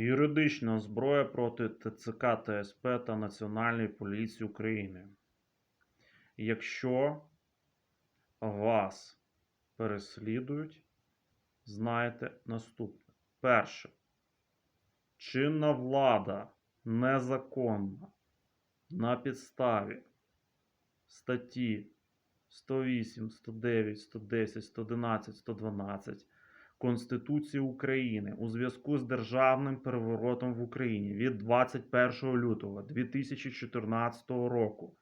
Юридична зброя проти ТЦК ТСП та Національної поліції України. Якщо вас переслідують, знайте наступне. Перше. Чинна влада незаконна на підставі статті 108, 109, 110, 111, 112 Конституції України у зв'язку з державним переворотом в Україні від 21 лютого 2014 року.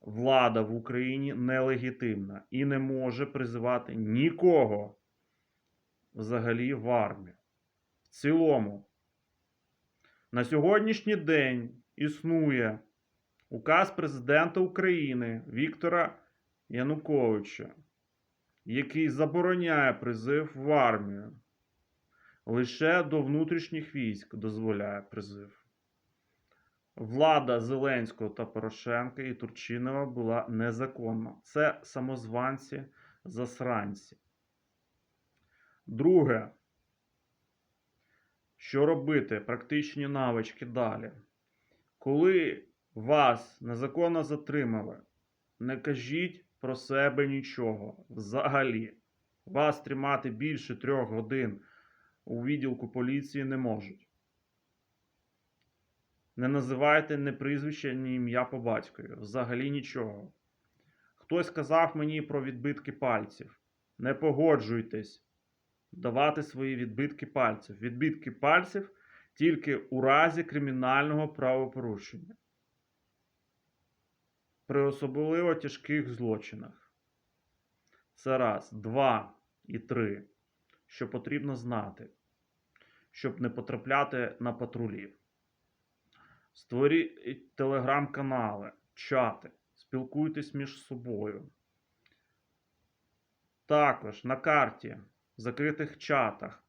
Влада в Україні нелегітимна і не може призивати нікого взагалі в армію. В цілому, на сьогоднішній день існує указ президента України Віктора Януковича, який забороняє призив в армію. Лише до внутрішніх військ дозволяє призив. Влада Зеленського та Порошенка і Турчинова була незаконна. Це самозванці засранці. Друге. Що робити? Практичні навички далі. Коли вас незаконно затримали, не кажіть про себе нічого взагалі. Вас тримати більше трьох годин у відділку поліції не можуть. Не називайте ні прізвище, ні ім'я по батькові. Взагалі нічого. Хтось сказав мені про відбитки пальців. Не погоджуйтесь давати свої відбитки пальців. Відбитки пальців тільки у разі кримінального правопорушення. При особливо тяжких злочинах. Це раз, два і три. Що потрібно знати, щоб не потрапляти на патрулі. Створіть телеграм-канали, чати, спілкуйтесь між собою. Також на карті, в закритих чатах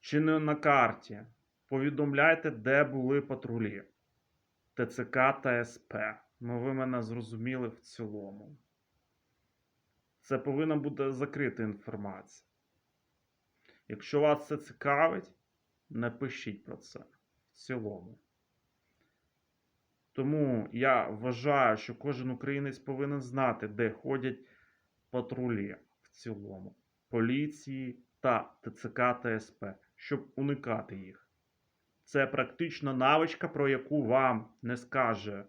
чи не на карті. Повідомляйте, де були патрулі ТЦК та СП. Ну, ви мене зрозуміли в цілому. Це повинна бути закрита інформація. Якщо вас це цікавить, не пишіть про це в цілому. Тому я вважаю, що кожен українець повинен знати, де ходять патрулі в цілому, поліції та ТЦК та СП, щоб уникати їх. Це практична навичка, про яку вам не скаже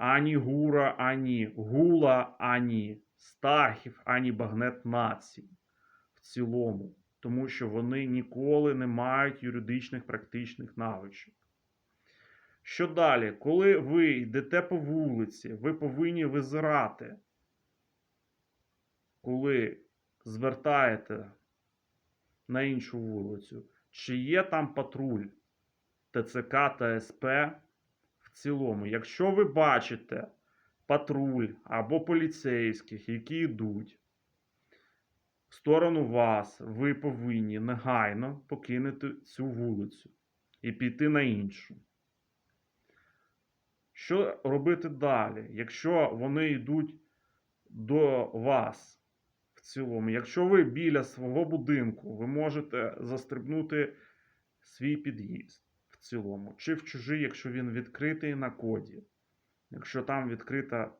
ані Гура, ані Гула, ані Стахів, ані Багнет Нації в цілому, тому що вони ніколи не мають юридичних практичних навичок. Що далі? Коли ви йдете по вулиці, ви повинні визирати, коли звертаєте на іншу вулицю, чи є там патруль ТЦК та СП цілому. Якщо ви бачите патруль або поліцейських, які йдуть в сторону вас, ви повинні негайно покинути цю вулицю і піти на іншу. Що робити далі? Якщо вони йдуть до вас в цілому, якщо ви біля свого будинку, ви можете застрибнути свій під'їзд цілому, чи в чужий, якщо він відкритий на коді, якщо там відкрита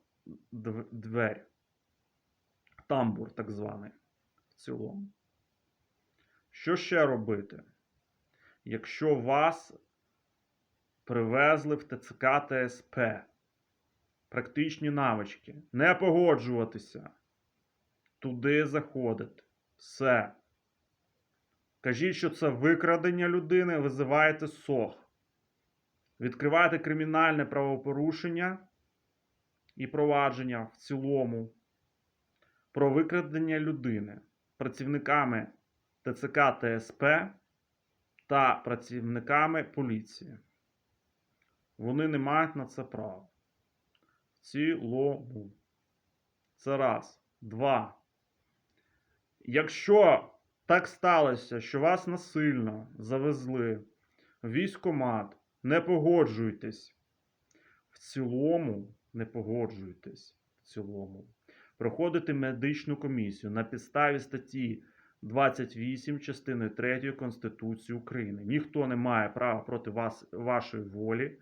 дв- двері, тамбур так званий в цілому. Що ще робити? Якщо вас привезли в ТЦК та СП. Практичні навички. Не погоджуватися. Туди заходити. Все. Кажіть, що це викрадення людини, визиваєте СОХ. Відкриваєте кримінальне правопорушення і провадження в цілому про викрадення людини працівниками ТЦК та СП та працівниками поліції. Вони не мають на це права. В цілому. Це раз. Два. Якщо так сталося, що вас насильно завезли в військкомат, не погоджуйтесь. В цілому, не погоджуйтесь. В цілому. Проходите медичну комісію на підставі статті 28 частиною 3 Конституції України. Ніхто не має права проти вас, вашої волі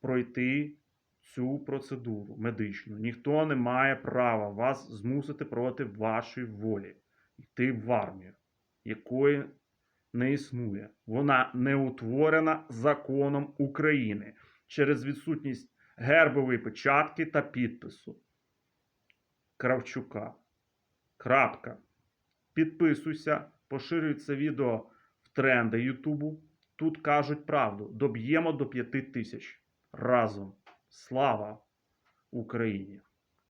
пройти цю процедуру медичну. Ніхто не має права вас змусити проти вашої волі йти в армію, якої не існує. Вона не утворена законом України через відсутність гербової печатки та підпису Кравчука. Крапка. Підписуйся, поширюй це відео в тренди Ютубу. Тут кажуть правду. Доб'ємо до 5 тисяч. Разом. Слава Україні!